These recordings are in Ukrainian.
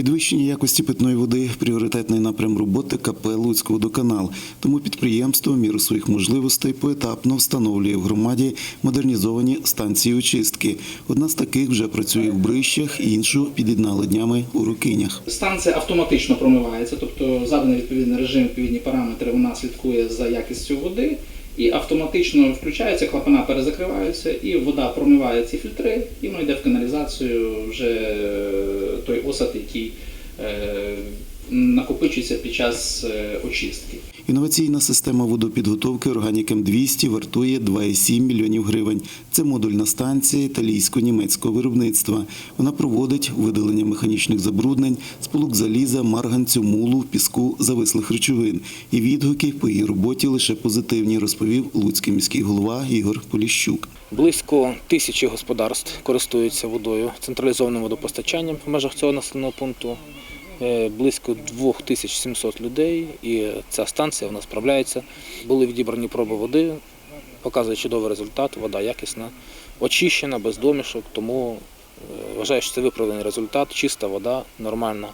Підвищення якості питної води пріоритетний напрям роботи КП Луцького водоканал. Тому підприємство в міру своїх можливостей поетапно встановлює в громаді модернізовані станції очистки. Одна з таких вже працює в Брищах, іншу під'єднали днями у Рукинях. Станція автоматично промивається, тобто заданий відповідний режим, відповідні параметри, вона слідкує за якістю води і автоматично включається, клапана перезакриваються, і вода промиває ці фільтри, і воно йде в каналізацію вже осад, який е, накопичується під час е, очистки. Інноваційна система водопідготовки органікам 200 вартує 2,7 мільйонів гривень. Це модульна станція італійсько-німецького виробництва. Вона проводить видалення механічних забруднень, сполук заліза, марганцю, мулу, піску, завислих речовин. І відгуки по її роботі лише позитивні, розповів Луцький міський голова Ігор Поліщук. Близько тисячі господарств користуються водою централізованим водопостачанням в межах цього населеного пункту. Е, Близько 2700 людей, і ця станція вона справляється. Були відібрані проби води, показує чудовий результат, вода якісна, очищена, без домішок, тому е, вважаю, що це виправданий результат, чиста вода, нормальна.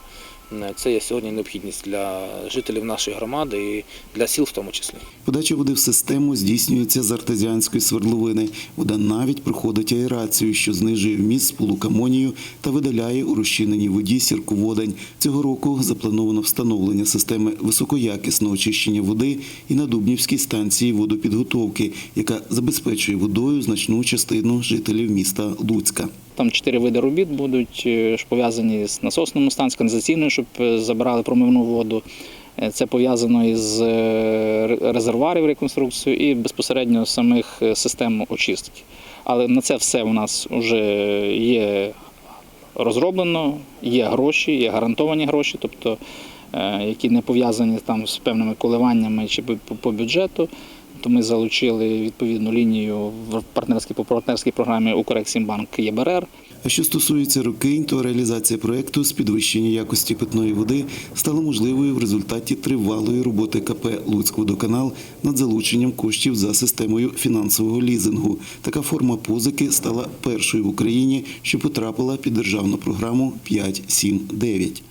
Е, Це є сьогодні необхідність для жителів нашої громади і для сіл в тому числі. Подача води в систему здійснюється з артезіанської свердловини. Вода навіть проходить аерацію, що знижує вміст сполук амонію та видаляє у розчиненій воді сірководень. Цього року заплановано встановлення системи високоякісного очищення води і на Дубнівській станції водопідготовки, яка забезпечує водою значну частину жителів міста Луцька. Там чотири види робіт будуть е, пов'язані з насосною станцією, каналізаційною, щоб е, забирали промивну воду. Е, Це пов'язано із ре- резервуарів реконструкцією і безпосередньо самих систем очистки. Але на це все у нас вже є розроблено, є гроші, є гарантовані гроші, тобто які не пов'язані там з певними коливаннями чи по бюджету. То ми залучили відповідну лінію в партнерській по партнерській програмі Укрексімбанк ЄБРР. А що стосується Рукинь, то реалізація проекту з підвищення якості питної води стала можливою в результаті тривалої роботи КП «Луцькводоканал» над залученням коштів за системою фінансового лізингу. Така форма позики стала першою в Україні, що потрапила під державну програму 5.7.9.